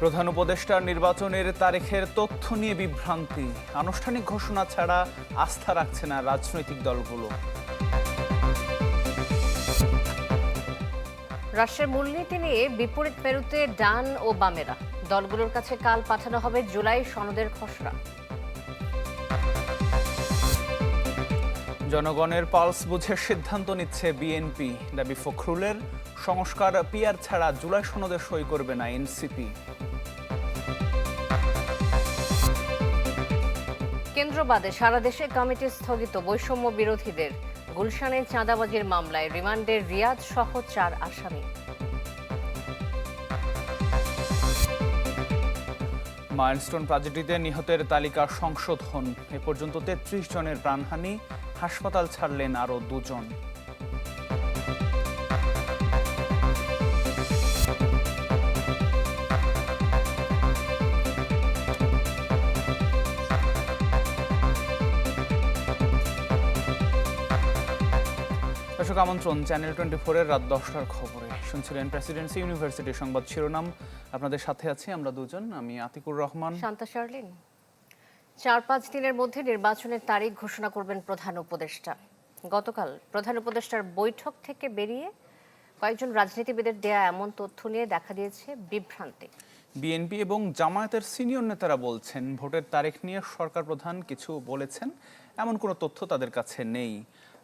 প্রধান উপদেষ্টার নির্বাচনের তারিখের তথ্য নিয়ে বিভ্রান্তি। আনুষ্ঠানিক ঘোষণা ছাড়া আস্থা রাখছে না রাজনৈতিক দলগুলো। রাষ্ট্রের মূলনীতি নিয়ে বিপরীত পেরুতে ডান ও বামেরা। দলগুলোর কাছে কাল পাঠানো হবে জুলাই সনদের খসড়া। জনগণের পালস বুঝে সিদ্ধান্ত নিচ্ছে বিএনপি। দাবি ফখরুলের সংস্কার পিয়ার ছাড়া জুলাই সনদে সই করবে না এনসিপি। কেন্দ্র বাদে সারা দেশে কমিটি স্থগিত বৈষম্য বিরোধীদের গুলশানে চাঁদাবাজির মামলায় রিমান্ডে রিয়াদ সহ চার আসামি। মাইলস্টোন ট্রাজেডিতে নিহতের তালিকা সংশোধন। এ পর্যন্ত তেত্রিশ জনের প্রাণহানি হাসপাতাল ছাড়লেন আরও দুজন। দর্শক আমন্ত্রণ চ্যানেল টোয়েন্টি ফোরের রাত দশটার খবরে। শুনছিলেন প্রেসিডেন্সি ইউনিভার্সিটির সংবাদ শিরোনাম। আপনাদের সাথে আছি আমরা দুজন আমি আতিকুর রহমান। শান্তা শার্লিন। চার পাঁচ দিনের মধ্যে নির্বাচনের তারিখ ঘোষণা করবেন প্রধান উপদেষ্টা। গতকাল প্রধান উপদেষ্টার বৈঠক থেকে বেরিয়ে কয়েকজন রাজনীতিবিদের দেয়া এমন তথ্য নিয়ে দেখা দিয়েছে বিভ্রান্তি। বিএনপি এবং জামায়াতের সিনিয়র নেতারা বলছেন ভোটের তারিখ নিয়ে সরকার প্রধান কিছু বলেছেন এমন কোনো তথ্য তাদের কাছে নেই।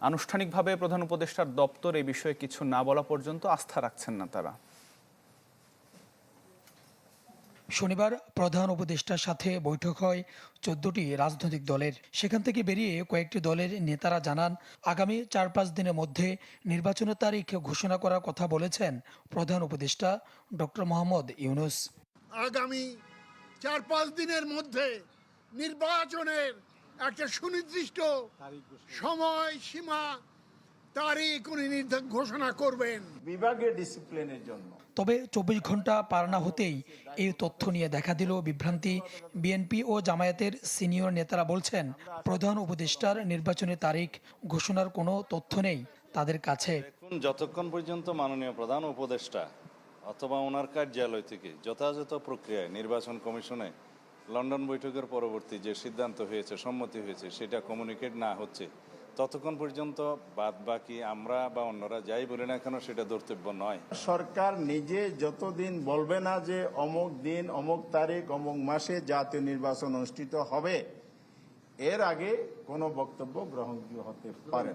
আনুষ্ঠানিকভাবে প্রধান উপদেষ্টার দপ্তর এই বিষয়ে কিছু না বলা পর্যন্ত আস্থা রাখছেন না তারা। শনিবার প্রধান উপদেষ্টার সাথে বৈঠক হয় চোদ্দটি রাজনৈতিক দলের। সেখান থেকে বেরিয়ে কয়েকটি দলের নেতারা জানান আগামী চার পাঁচ দিনের মধ্যে নির্বাচনের তারিখ ঘোষণা করার কথা বলেছেন প্রধান উপদেষ্টা ডক্টর মোহাম্মদ ইউনুস। আগামী চার পাঁচ দিনের মধ্যে নির্বাচনের একটা সুনির্দিষ্ট সময় সীমা তারিখ উনি নির্ধারণ ঘোষণা করবেন। বিভাগের ডিসিপ্লিনের জন্য। তবে চব্বিশ ঘণ্টা পার না হতেই এই তথ্য নিয়ে দেখা দিল বিভ্রান্তি। বিএনপি ও জামায়াতের সিনিয়র নেতারা বলছেন প্রধান উপদেষ্টার নির্বাচনের তারিখ ঘোষণার কোনো তথ্য নেই তাদের কাছে। যতক্ষণ পর্যন্ত মাননীয় প্রধান উপদেষ্টা অথবা ওনার কার্যালয় থেকে যথাযথ প্রক্রিয়ায় নির্বাচন কমিশনে লন্ডন বৈঠকের পরবর্তী যে সিদ্ধান্ত হয়েছে, সম্মতি হয়েছে, সেটা কমিউনিকেট না হচ্ছে, ততক্ষণ পর্যন্ত বাদ বাকি আমরা বা অন্যরা যাই বলি না কেন সেটা ধর্তব্য নয়। সরকার নিজে যতদিন বলবে না যে অমুক দিন, অমুক তারিখ, অমুক মাসে জাতীয় নির্বাচন অনুষ্ঠিত হবে এর আগে কোনো বক্তব্য গ্রহণযোগ্য হতে পারে।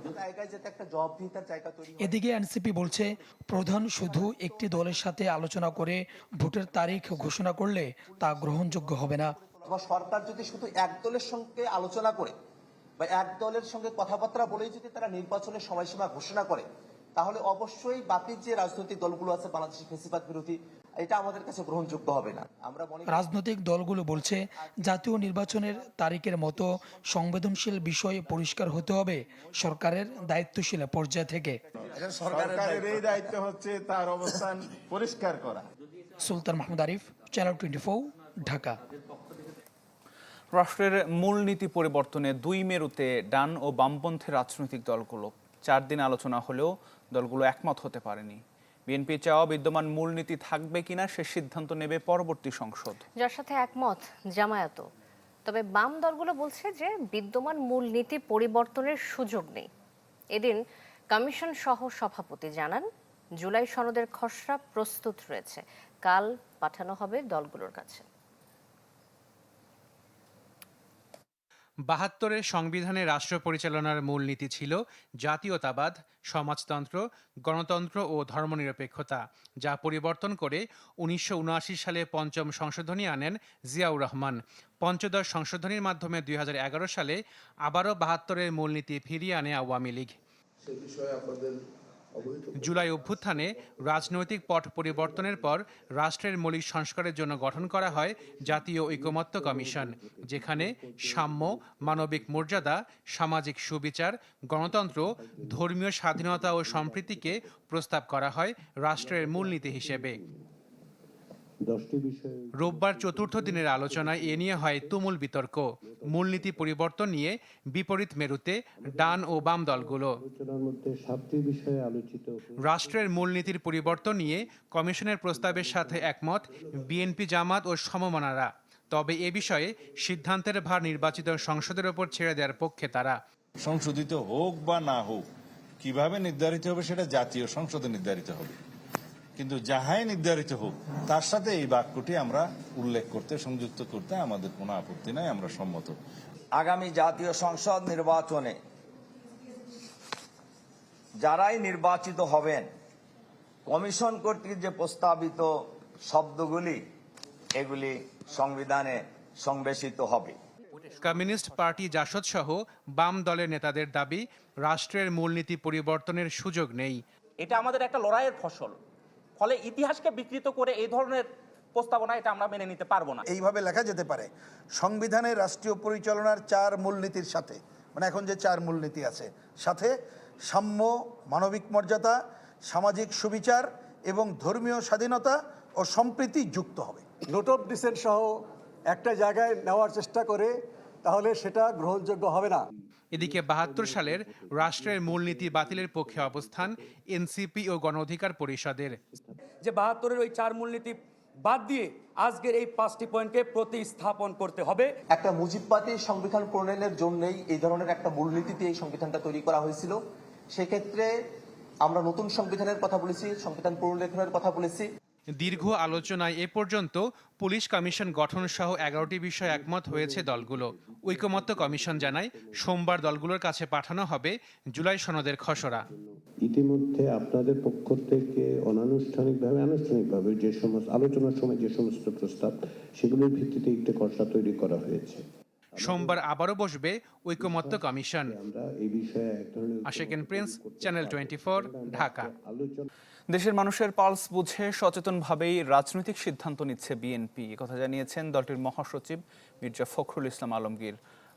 এদিকে এনসিপি বলছে প্রধান শুধু একটি দলের সাথে আলোচনা করে ভোটের তারিখ ঘোষণা করলে তা গ্রহণযোগ্য হবে না সরকার যদি শুধু এক দলের সঙ্গে আলোচনা করে বা এক দলের সঙ্গে কথাবার্তা বলেই যদি তারা নির্বাচনের সময়সীমা ঘোষণা করে তাহলে অবশ্যই বাকি যে রাজনৈতিক দলগুলো আছে বাংলাদেশের ফেসিবাদ বিরোধী এটা আমাদের কাছে গ্রহণযোগ্য হবে না। আমরা মনে রাজনৈতিক দলগুলো বলছে জাতীয় নির্বাচনের তারিখের মতো সংবেদনশীল বিষয় পরিষ্কার হতে হবে সরকারের দায়িত্বশীল পর্যায় থেকে। সরকারের এই দায়িত্ব। হচ্ছে তার অবস্থান পরিষ্কার করা। Sultan Mahmud Arif channel twenty Dhaka. রাষ্ট্রের মূলনীতি পরিবর্তনে দুই মেরুতে ডান ও বামপন্থী রাজনৈতিক দলগুলো। চার দিন আলোচনা হলেও দলগুলো একমত হতে পারেনি। বিএনপি চাওয়া বিদ্যমান মূলনীতি থাকবে কিনা সে সিদ্ধান্ত নেবে পরবর্তী সংসদ। যার সাথে একমত জামায়াত তবে বাম দলগুলো বলছে যে বিদ্যমান মূলনীতি পরিবর্তনের সুযোগ নেই। এদিন কমিশন সহ সভাপতি জানান, জুলাই সনদের খসড়া প্রস্তুত রয়েছে। কাল পাঠানো হবে দলগুলোর কাছে। বাহাত্তরের সংবিধানে রাষ্ট্র পরিচালনার মূলনীতি ছিল জাতীয়তাবাদ, সমাজতন্ত্র, গণতন্ত্র ও ধর্মনিরপেক্ষতা, যা পরিবর্তন করে উনিশশো উনআশি সালে পঞ্চম সংশোধনী আনেন জিয়াউর রহমান। পঞ্চদশ সংশোধনীর মাধ্যমে দুই হাজার এগারো সালে আবারও বাহাত্তরের মূলনীতি ফিরিয়ে আনে আওয়ামী লীগ। জুলাই অভ্যুত্থানে রাজনৈতিক পট পরিবর্তনের পর রাষ্ট্রের মৌলিক সংস্কারের জন্য গঠন করা হয় জাতীয় ঐকমত্য কমিশন, যেখানে সাম্য, মানবিক মর্যাদা, সামাজিক সুবিচার, গণতন্ত্র, ধর্মীয় স্বাধীনতা ও সম্প্রীতিকে প্রস্তাব করা হয় রাষ্ট্রের মূলনীতি হিসেবে। রোববার চতুর্থ দিনের আলোচনায় এ নিয়ে হয় তুমুল বিতর্ক। মূলনীতি পরিবর্তন নিয়ে বিপরীত মেরুতে ডান ও বাম দলগুলো। রাষ্ট্রের মূলনীতির পরিবর্তন নিয়ে কমিশনের প্রস্তাবের সাথে একমত বিএনপি জামাত ও সমমনারা। তবে এ বিষয়ে সিদ্ধান্তের ভার নির্বাচিত সংসদের ওপর ছেড়ে দেওয়ার পক্ষে তারা। সংশোধিত হোক বা না হোক কীভাবে নির্ধারিত হবে সেটা জাতীয় সংসদে নির্ধারিত হবে। কিন্তু যাহাই নির্ধারিত হোক তার সাথে এই বাক্যটি আমরা উল্লেখ করতে সংযুক্ত করতে আমাদের কোনো আপত্তি নাই আমরা সম্মত। আগামী জাতীয় সংসদ নির্বাচনে যারাই নির্বাচিত হবেন কমিশন কর্তৃক যে প্রস্তাবিত শব্দগুলি এগুলি সংবিধানে সংবেশিত হবে। কমিউনিস্ট পার্টি জাসদ সহ বাম দলের নেতাদের দাবি রাষ্ট্রের মূলনীতি পরিবর্তনের সুযোগ নেই। এটা আমাদের একটা লড়াইয়ের ফসল। ফলে ইতিহাসকে বিকৃত করে এই ধরনের প্রস্তাবনা এটা আমরা মেনে নিতে পারব না। এইভাবে লেখা যেতে পারে সংবিধানের রাষ্ট্রীয় পরিচালনার চার মূলনীতির সাথে মানে এখন যে চার মূলনীতি আছে সাথে সাম্য মানবিক মর্যাদা সামাজিক সুবিচার এবং ধর্মীয় স্বাধীনতা ও সম্প্রীতি যুক্ত হবে। নোট অফ ডিসেন্ট সহ একটা জায়গায় নেওয়ার চেষ্টা করে তাহলে সেটা গ্রহণযোগ্য হবে না। এদিকে বাহাত্তর সালের রাষ্ট্রের মূলনীতি বাতিলের পক্ষে অবস্থান এনসিপি ও গণ অধিকার পরিষদের। যে বাহাত্তরের ওই চার মূলনীতি বাদ দিয়ে আজকের এই পাঁচটি পয়েন্টকে প্রতিস্থাপন করতে হবে। একটা মুজিববাদী সংবিধান প্রণয়নের জন্যই এই ধরনের একটা মূলনীতিতে এই সংবিধানটা তৈরি করা হয়েছিল। সেক্ষেত্রে আমরা নতুন সংবিধানের কথা বলেছি সংবিধান পুনর্লেখনের কথা বলেছি। দীর্ঘ আলোচনায় এ পর্যন্ত পুলিশ কমিশন গঠন সহ এগারোটি বিষয়ে একমত হয়েছে দলগুলো। ঐকমত্য কমিশন জানায় সোমবার দলগুলোর কাছে পাঠানো হবে জুলাই সনদের খসড়া। ইতিমধ্যে আপনাদের পক্ষ থেকে অনানুষ্ঠানিকভাবে আনুষ্ঠানিকভাবে যে সমস্ত আলোচনার সময় যে সমস্ত প্রস্তাব সেগুলোর ভিত্তিতে একটি খসড়া তৈরি করা হয়েছে। সোমবার আবারও বসবে ঐকমত্য কমিশন। আমরা এই বিষয়ে Ashekin Prince channel twenty Dhaka. দেশের মানুষের পালস বুঝে সচেতনভাবেই রাজনৈতিক সিদ্ধান্ত নিচ্ছে বিএনপি। কথা জানিয়েছেন দলটির মহাসচিব মির্জা ফখরুল ইসলাম আলমগীর।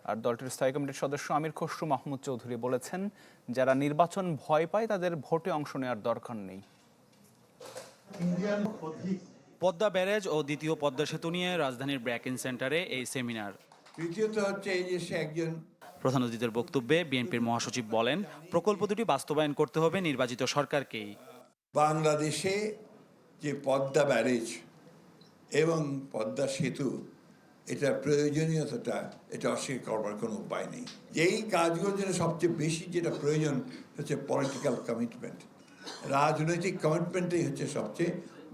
আর দলটির স্থায়ী কমিটির সদস্য আমির খসরু মাহমুদ চৌধুরী বলেছেন যারা নির্বাচন ভয় পায় তাদের ভোটে অংশ নেওয়ার দরকার নেই। পদ্মা ব্যারেজ ও দ্বিতীয় পদ্মা সেতু নিয়ে রাজধানীর ব্র্যাকিন সেন্টারে এই সেমিনার। তৃতীয়ত হচ্ছে এই যে সে একজন প্রধান অতিথির বক্তব্যে বিএনপির মহাসচিব বলেন প্রকল্প দুটি বাস্তবায়ন করতে হবে নির্বাচিত সরকারকেই। বাংলাদেশে যে পদ্মা ব্যারেজ এবং পদ্মা সেতু এটার প্রয়োজনীয়তাটা, এটা অস্বীকার করবার কোনো উপায় নেই। এই কাজগুলোর জন্য সবচেয়ে বেশি যেটা প্রয়োজন হচ্ছে পলিটিক্যাল কমিটমেন্ট রাজনৈতিক কমিটমেন্টই হচ্ছে সবচেয়ে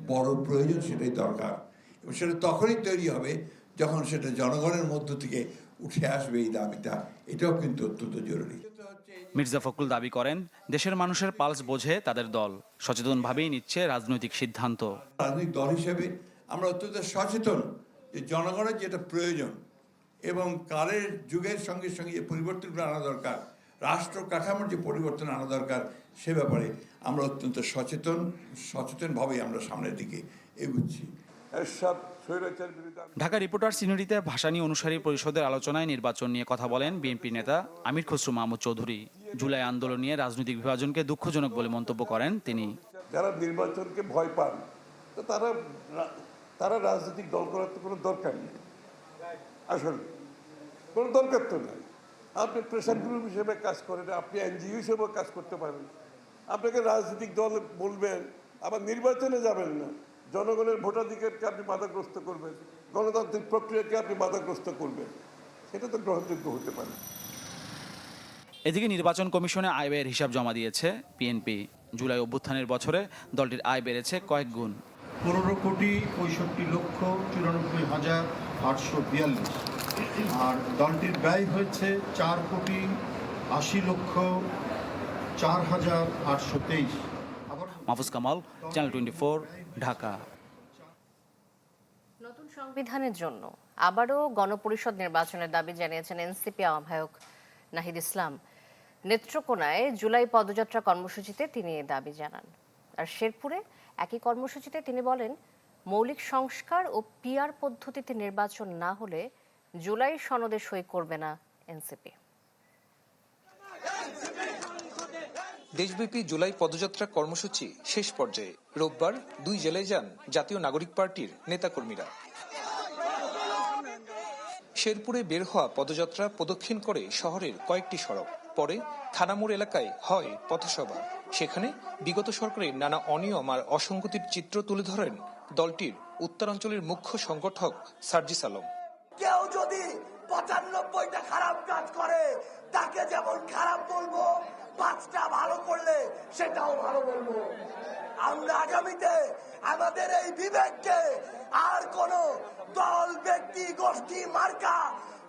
বড় প্রয়োজন, সেটাই দরকার। এবং সেটা তখনই তৈরি হবে যখন সেটা জনগণের মধ্য থেকে উঠে আসবে এই দাবিটা। এটাও কিন্তু অত্যন্ত জরুরি। মির্জা ফখরুল দাবি করেন দেশের মানুষের পালস বোঝে তাদের দল। সচেতনভাবেই নিচ্ছে রাজনৈতিক সিদ্ধান্ত। রাজনৈতিক দল হিসেবে আমরা অত্যন্ত সচেতন যে জনগণের যেটা প্রয়োজন এবং কালের যুগের সঙ্গে সঙ্গে যে পরিবর্তনগুলো আনা দরকার রাষ্ট্র কাঠামোর যে পরিবর্তন আনা দরকার সে ব্যাপারে আমরা অত্যন্ত সচেতন সচেতনভাবেই আমরা সামনের দিকে এগুচ্ছি। সব ঢাকা রিপোর্টার সিনিয়রিতে ভাসানী অনুসারী পরিষদের আলোচনায় নির্বাচন নিয়ে কথা বলেন বিএনপি নেতা আমির খসরু মাহমুদ চৌধুরী। জুলাই আন্দোলন নিয়ে রাজনৈতিক বিভাজনকে দুঃখজনক বলে মন্তব্য করেন তিনি। যারা নির্বাচনকে ভয় পান, তো তারা তারা রাজনৈতিক দল করার তো কোনো দরকার নেই। আসলে কোনো দরকার তো নাই। আপনি প্রেশার গ্রুপ হিসেবে কাজ করেন, আপনি এনজিও হিসেবেও কাজ করতে পারেন আপনাকে রাজনৈতিক দল বলবেন, আবার নির্বাচনে যাবেন না। জনগণের ভোটাধিকারকে আপনি বাধাগ্রস্ত করবেন গণতান্ত্রিক প্রক্রিয়াকে আপনি বাধাগ্রস্ত করবেন সেটা তো গ্রহণযোগ্য হতে পারে। এদিকে নির্বাচন কমিশনে আয় ব্যয়ের হিসাব জমা দিয়েছে বিএনপি। জুলাই অভ্যুত্থানের বছরে দলটির আয় বেড়েছে কয়েক গুণ। পনেরো কোটি পঁয়ষট্টি লক্ষ চুরানব্বই হাজার আটশো বিয়াল্লিশ। আর দলটির ব্যয় হয়েছে চার কোটি আশি লক্ষ চার হাজার আটশো তেইশ। Mahfuz Kamal channel twenty Dhaka. নতুন সংবিধানের জন্য আবারও গণপরিষদ নির্বাচনের দাবি জানিয়েছেন এনসিপি আহ্বায়ক নাহিদ ইসলাম। নেত্রকোনায় জুলাই পদযাত্রা কর্মসূচিতে তিনি এ দাবি জানান। আর শেরপুরে একই কর্মসূচিতে তিনি বলেন, মৌলিক সংস্কার ও পিআর পদ্ধতিতে নির্বাচন না হলে জুলাই সনদে সই করবে না এনসিপি। দেশব্যাপী জুলাই পদযাত্রা কর্মসূচি শেষ পর্যায়ে। রোববার দুই জেলায় যান জাতীয় নাগরিক পার্টির নেতাকর্মীরা। শেরপুরে বের হওয়া পদযাত্রা প্রদক্ষিণ করে শহরের কয়েকটি সড়ক। পরে থানামোড় এলাকায় হয় পথসভা। সেখানে বিগত সরকারের নানা অনিয়ম আর অসঙ্গতির চিত্র তুলে ধরেন দলটির উত্তরাঞ্চলের মুখ্য সংগঠক সার্জিস আলম। কেউ যদি পঁচানব্বইটা খারাপ কাজ করে, তাকে যেমন খারাপ বলব পাঁচটা ভালো করলে সেটাও ভালো বলব। আমরা আগামীতে আমাদের এই বিবেককে আর কোন দল ব্যক্তি গোষ্ঠী মার্কা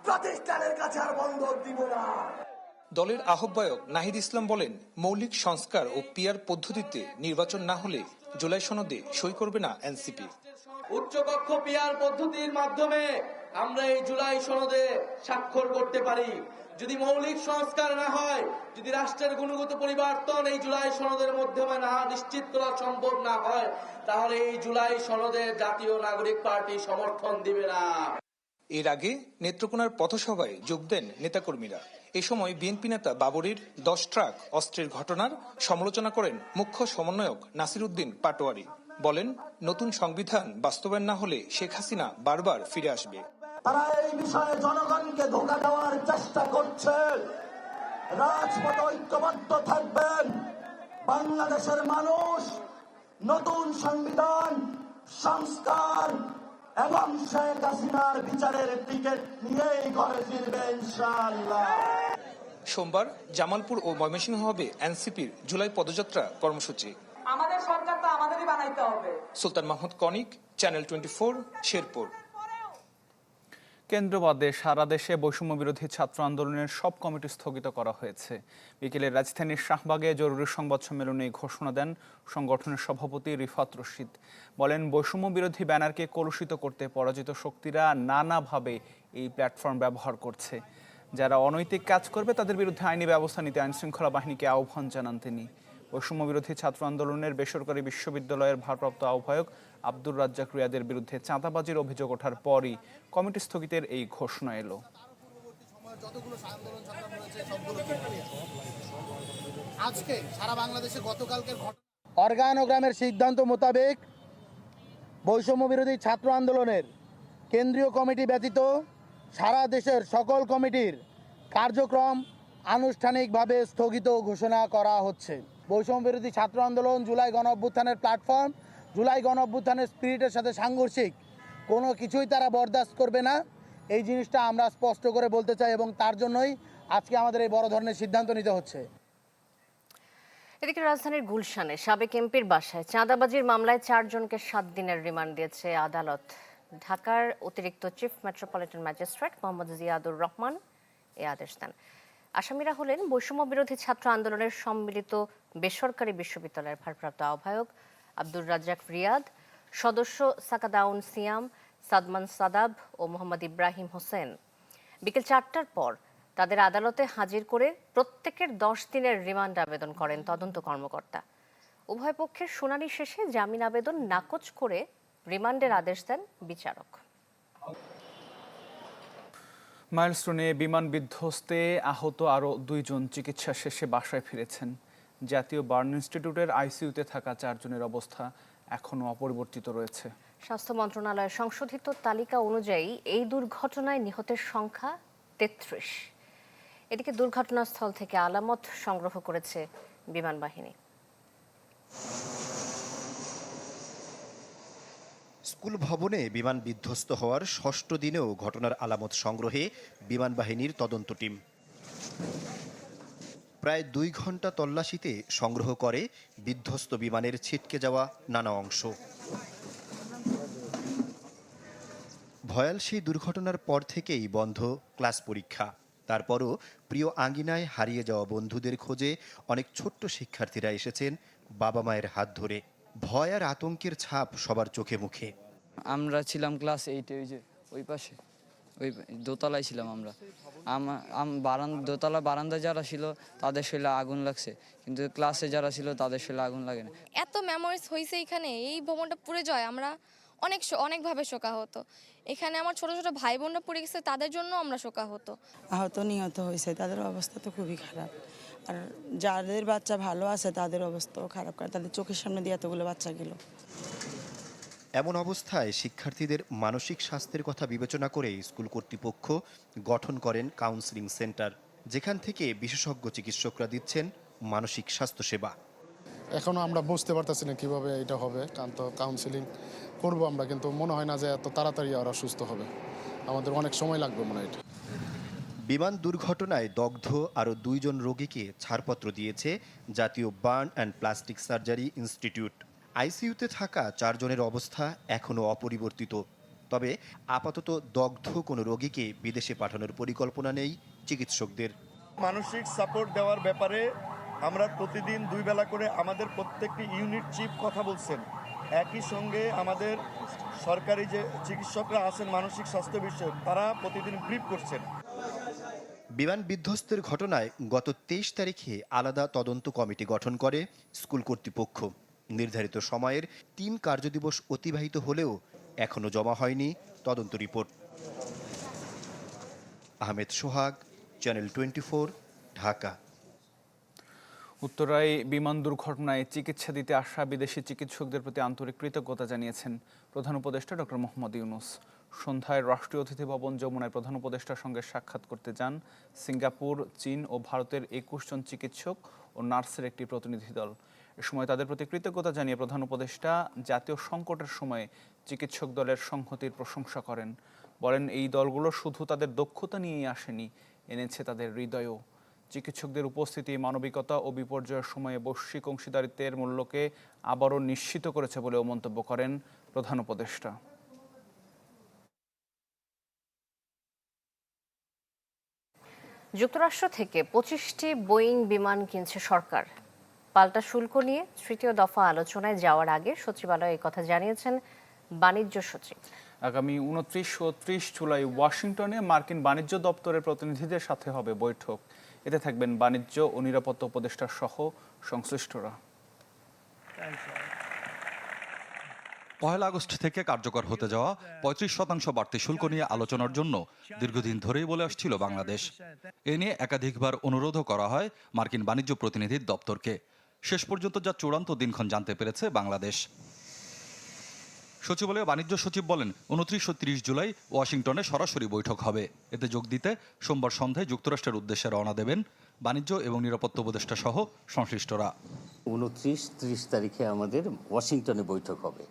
প্রতিষ্ঠানের কাছে আর বন্ধক দিব না। দলের আহ্বায়ক নাহিদ ইসলাম বলেন মৌলিক সংস্কার ও পিয়ার পদ্ধতিতে নির্বাচন না হলে জুলাই সনদে সই করবে না এনসিপি। উচ্চকক্ষ পিয়ার পদ্ধতির মাধ্যমে আমরা এই জুলাই সনদে স্বাক্ষর করতে পারি। যদি মৌলিক সংস্কার না হয়, যদি রাষ্ট্রের গুণগত পরিবর্তন এই জুলাই সনদের মাধ্যমে না নিশ্চিত করা সম্ভব না হয়, তাহলে এই জুলাই সনদে জাতীয় নাগরিক পার্টি সমর্থন দিবে না। এর আগে নেত্রকোনার পথসভায় যোগ দেন নেতাকর্মীরা। এ সময় বিএনপি নেতা বাবরির দশ ট্রাক অস্ত্রের ঘটনার সমালোচনা করেন মুখ্য সমন্বয়ক নাসির উদ্দিন পাটোয়ারি। বলেন, নতুন সংবিধান বাস্তবায়ন না হলে শেখ হাসিনা বারবার ফিরে আসবে। তারা এই বিষয়ে জনগণকে ধোকা দেওয়ার চেষ্টা করছে। রাজপথ ঐক্যবদ্ধ থাকবেন। বাংলাদেশের মানুষ নতুন সংবিধান সংস্কার এবং শেখ হাসিনার বিচারের টিকিট নিয়েই ঘরে ফিরবে ইনশাআল্লাহ। সোমবার জামালপুর ও ময়মনসিংহ হবে এনসিপির জুলাই পদযাত্রা কর্মসূচি। আমাদের সরকার তো আমাদেরই বানাইতে হবে। Sultan Mahmud Konik channel twenty four Sherpur. কেন্দ্র বাদে সারা দেশে বৈষম্য বিরোধী ছাত্র আন্দোলনের সব কমিটি স্থগিত করা হয়েছে। বিকেলে রাজধানীর শাহবাগে জরুরি সংবাদ সম্মেলনে ঘোষণা দেন সংগঠনের সভাপতি রিফাত রশিদ। বলেন বৈষম্য বিরোধী ব্যানারকে কলুষিত করতে পরাজিত শক্তিরা নানাভাবে এই প্ল্যাটফর্ম ব্যবহার করছে। যারা অনৈতিক কাজ করবে, তাদের বিরুদ্ধে আইনি ব্যবস্থা নিতে আইনশৃঙ্খলা বাহিনীকে আহ্বান জানান তিনি। বৈষম্য বিরোধী ছাত্র আন্দোলনের বেসরকারি বিশ্ববিদ্যালয়ের ভারপ্রাপ্ত আহ্বায়ক আব্দুর রাজ্জাক রিয়াদের বিরুদ্ধে চাঁদাবাজির অভিযোগ ওঠার পরই কমিটি স্থগিতের এই ঘোষণা এলো। আজকে সারা বাংলাদেশে গতকালকের অর্গানোগ্রামের সিদ্ধান্ত মোতাবেক বৈষম্য বিরোধী ছাত্র আন্দোলনের কেন্দ্রীয় কমিটি ব্যতীত সারা দেশের সকল কমিটির কার্যক্রম আনুষ্ঠানিকভাবে স্থগিত ঘোষণা করা হচ্ছে। বৈষম্য বিরোধী ছাত্র আন্দোলন জুলাই গণ অভ্যুত্থানের প্ল্যাটফর্ম জুলাই গণ অভ্যুত্থানের স্পিরিটের সাথে সাংঘর্ষিক। কোনো কিছুই তারা বরদাস্ত করবে না। এই জিনিসটা আমরা স্পষ্ট করে বলতে চাই এবং তার জন্যই আজকে আমাদের এই বড় ধরনের সিদ্ধান্ত নিতে হচ্ছে। এদিকে রাজধানীর গুলশানে সাবেক এমপির বাসায় চাঁদাবাজির মামলায় চারজনকে সাত দিনের রিমান্ড দিয়েছে আদালত। ঢাকার অতিরিক্ত chief metropolitan magistrate Mohammad Ziadur Rahman এ আদেশ দেন। আসামিরা হলেন বৈষম্য বিরোধী ছাত্র আন্দোলনের সম্মিলিত বেসরকারি বিশ্ববিদ্যালয়ের ভারপ্রাপ্ত আহ্বায়ক আব্দুর রাজ্জাক রিয়াদ, সদস্য সাকাদাউন সিয়াম, সাদমান সাদাব ও মোহাম্মদ ইব্রাহিম হোসেন। বিকেল চারটার পর তাদের আদালতে হাজির করে প্রত্যেকের দশ দিনের রিমান্ড আবেদন করেন তদন্ত কর্মকর্তা। উভয় পক্ষের শুনানি শেষে জামিন আবেদন নাকচ করে রিমান্ডের আদেশ দেন বিচারক। মাইলস্টোনে বিমান বিধ্বস্তে আহত আরও দুইজন চিকিৎসা শেষে বাসায় ফিরেছেন। জাতীয় বার্ন ইনস্টিটিউটের আইসিইউতে থাকা চারজনের অবস্থা এখনও অপরিবর্তিত রয়েছে। স্বাস্থ্য মন্ত্রণালয়ের সংশোধিত তালিকা অনুযায়ী এই দুর্ঘটনায় নিহতের সংখ্যা তেত্রিশ। এদিকে দুর্ঘটনাস্থল থেকে আলামত সংগ্রহ করেছে বিমান বাহিনী স্কুল ভবনে বিমান বিধ্বস্ত হওয়ার ষষ্ঠ দিনেও ঘটনার আলামত সংগ্রহে বিমান বাহিনীর তদন্ত টিম। প্রায় দুই ঘণ্টা তল্লাশিতে সংগ্রহ করে বিধ্বস্ত বিমানের ছিটকে যাওয়া নানা অংশ। ভয়াল সেই দুর্ঘটনার পর থেকেই বন্ধ ক্লাস পরীক্ষা। তারপরও প্রিয় আঙ্গিনায় হারিয়ে যাওয়া বন্ধুদের খোঁজে অনেক ছোট্ট শিক্ষার্থীরা এসেছেন বাবা মায়ের হাত ধরে। ভয় আর আতঙ্কের ছাপ সবার চোখে মুখে। আমরা ছিলাম ক্লাস এইটে ওই যে ওই পাশে। ওই দোতলায় ছিলাম আমরা। বারান দোতলা বারান্দা যারা ছিল তাদের শরীরে আগুন লাগছে। কিন্তু ক্লাসে যারা ছিল তাদের শরীরে আগুন লাগে না। এত মেমোরিজ হয়েছে এখানে এই ভবনটা পুড়ে যায় আমরা অনেক অনেকভাবে শোকা হতো। এখানে আমার ছোট ছোট ভাই বোনরা পড়ে গেছে তাদের জন্য আমরা শোকা হতো। আহত নিহত হয়েছে তাদের অবস্থা তো খুবই খারাপ। আর যাদের বাচ্চা ভালো আছে তাদের অবস্থাও খারাপ করে। তাদের চোখের সামনে দিয়ে এতগুলো বাচ্চা গেল। এমন অবস্থায় শিক্ষার্থীদের মানসিক স্বাস্থ্যের কথা বিবেচনা করে স্কুল কর্তৃপক্ষ গঠন করেন কাউন্সেলিং সেন্টার যেখান থেকে বিশেষজ্ঞ চিকিৎসকরা দিচ্ছেন মানসিক স্বাস্থ্যসেবা। এখনও আমরা বুঝতে পারতেছি না কীভাবে এটা হবে কারণ তো কাউন্সিলিং করব আমরা কিন্তু মনে হয় না যে এত তাড়াতাড়ি ওরা সুস্থ হবে। আমাদের অনেক সময় লাগবে মনে হয় এটা। বিমান দুর্ঘটনায় দগ্ধ আরও দুইজন রোগীকে ছাড়পত্র দিয়েছে জাতীয় burn and plastic surgery institute. আইসিইউতে থাকা চারজনের অবস্থা এখনও অপরিবর্তিত। তবে আপাতত দগ্ধ কোনো রোগীকে বিদেশে পাঠানোর পরিকল্পনা নেই চিকিৎসকদের। মানসিক সাপোর্ট দেওয়ার ব্যাপারে আমরা প্রতিদিন দুই বেলা করে আমাদের প্রত্যেকটি ইউনিট চিফ কথা বলছেন। একই সঙ্গে আমাদের সরকারি যে চিকিৎসকরা আছেন, মানসিক স্বাস্থ্য বিষয়ক, তারা প্রতিদিন ব্রিফ করছেন। বিমান বিধ্বস্তের ঘটনায় গত তেইশ তারিখে আলাদা তদন্ত কমিটি গঠন করে স্কুল কর্তৃপক্ষ। নির্ধারিত সময়ের তিন কার্যদিবস অতিবাহিত হলেও এখনও জমা হয়নি তদন্ত report. Ahmed Sohag, channel twenty four Dhaka. উত্তরায় বিমান দুর্ঘটনায় চিকিৎসা দিতে আসা বিদেশি চিকিৎসকদের প্রতি আন্তরিক কৃতজ্ঞতা জানিয়েছেন প্রধান উপদেষ্টা ডক্টর মোহাম্মদ ইউনুস। সন্ধ্যায় রাষ্ট্রীয় অতিথি ভবন যমুনায় প্রধান উপদেষ্টার সঙ্গে সাক্ষাৎ করতে যান সিঙ্গাপুর, চীন ও ভারতের একুশ জন চিকিৎসক ও নার্সের একটি প্রতিনিধি দল। এ সময় তাদের প্রতি কৃতজ্ঞতা জানিয়ে প্রধান উপদেষ্টা জাতীয় সংকটের সময়ে চিকিৎসক দলের সংহতির প্রশংসা করেন। বলেন, এই দলগুলো শুধু তাদের দক্ষতা নিয়েই আসেনি, এনেছে তাদের হৃদয়ও। চিকিৎসকদের উপস্থিতি, মানবিকতা ও বিপর্যয়ের সময়ে বৈশ্বিক অংশীদারিত্বের মূল্যকে আবারও নিশ্চিত করেছে বলেও মন্তব্য করেন প্রধান উপদেষ্টা। যুক্তরাষ্ট্র থেকে পঁচিশটি বোয়িং বিমান কিনছে সরকার। পাল্টা শুল্ক নিয়ে তৃতীয় দফা আলোচনায় যাওয়ার আগে সচিবালয় কথা জানিয়েছেন বাণিজ্য সচিব। আগামী উনত্রিশ ও ত্রিশ জুলাই ওয়াশিংটনে মার্কিন বাণিজ্য দপ্তরের প্রতিনিধিদের সাথে হবে বৈঠক। এতে থাকবেন বাণিজ্য ও নিরাপত্তা উপদেষ্টা সহ সংশ্লিষ্টরা। পহেলা আগস্ট থেকে কার্যকর হতে যাওয়া পঁয়ত্রিশ শতাংশ বাড়তি শুল্ক নিয়ে আলোচনার জন্য দীর্ঘদিন ধরেই বলে আসছিল বাংলাদেশ। এ নিয়ে একাধিকবার অনুরোধও করা হয় মার্কিন বাণিজ্য প্রতিনিধির দপ্তরকে। শেষ পর্যন্ত যা চূড়ান্ত দিনক্ষণ জানতে পেরেছে বাংলাদেশ। সচিবালয় বাণিজ্য সচিব বলেন, উনত্রিশ ও তিরিশ জুলাই ওয়াশিংটনে সরাসরি বৈঠক হবে। এতে যোগ দিতে সোমবার সন্ধ্যায় যুক্তরাষ্ট্রের উদ্দেশ্যে রওনা দেবেন বাণিজ্য এবং নিরাপত্তা উপদেষ্টা সহ সংশ্লিষ্টরা। উনত্রিশ ত্রিশ তারিখে আমাদের ওয়াশিংটনে বৈঠক হবে।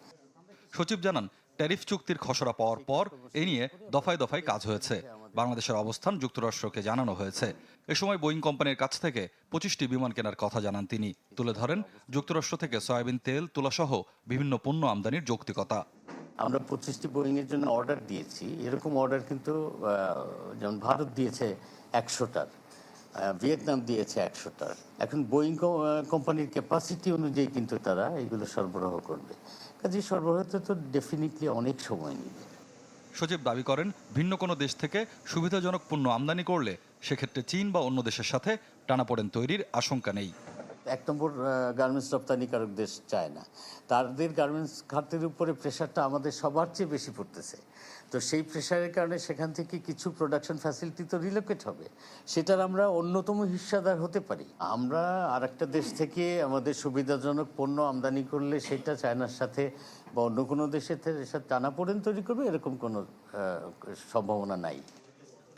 সচিব জানান, ট্যারিফ চুক্তির খসড়া পাওয়ার পর এ নিয়ে দফায় দফায় কাজ হয়েছে। বাংলাদেশের অবস্থান যুক্তরাষ্ট্রকে জানানো হয়েছে। এ সময় বোয়িং কোম্পানির কাছ থেকে পঁচিশটি বিমান কেনার কথা জানান তিনি। তুলে ধরেন, যুক্তরাষ্ট্র থেকে সয়াবিন তেল, তুলাসহ বিভিন্ন পণ্য আমদানির যৌক্তিকতা। আমরা পঁচিশটি বোয়িং এর জন্য অর্ডার দিয়েছি। এরকম অর্ডার কিন্তু যেমন ভারত দিয়েছে একশোটার ভিয়েতনাম দিয়েছে একশোটার। এখন বোয়িং কোম্পানির ক্যাপাসিটি অনুযায়ী কিন্তু তারা এগুলো সরবরাহ করবে। কাজে সরবরাহতে তো ডেফিনেটলি অনেক সময় নেবে। সচিব দাবি করেন ভিন্ন কোনো দেশ থেকে সুবিধাজনক পণ্য আমদানি করলে সেক্ষেত্রে চীন বা অন্য দেশের সাথে টানাপোড়েন তৈরির আশঙ্কা নেই। এক নম্বর গার্মেন্টস রপ্তানিকারক দেশ চায় না তাদের গার্মেন্টস খাতের উপরে প্রেশারটা আমাদের সবার চেয়ে বেশি পড়তেছে। তো সেই প্রেশারের কারণে সেখান থেকে কিছু প্রোডাকশন ফ্যাসিলিটি তো রিলোকেট হবে। সেটার আমরা অন্যতম হিস্সাদার হতে পারি। আমরা আর একটা দেশ থেকে আমাদের সুবিধাজনক পণ্য আমদানি করলে সেটা চায়নার সাথে বা অন্য কোনো দেশের সাথে টানাপোড়েন তৈরি করবে এরকম কোনো সম্ভাবনা নাই।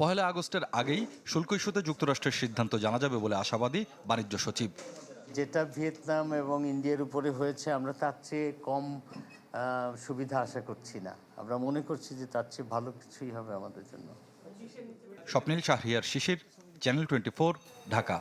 পহেলা আগস্টের আগেই শুল্ক ইস্যুতে যুক্তরাষ্ট্রের সিদ্ধান্ত জানা যাবে বলে আশাবাদী বাণিজ্য সচিব। যেটা ভিয়েতনাম এবং ইন্ডিয়ার উপরে হয়েছে আমরা তার চেয়ে কম সুবিধা আশা করছি না। আমরা মনে করছি যে তার চেয়ে ভালো কিছুই হবে আমাদের জন্য। Swapnil Shahriar Shishir channel twenty Dhaka.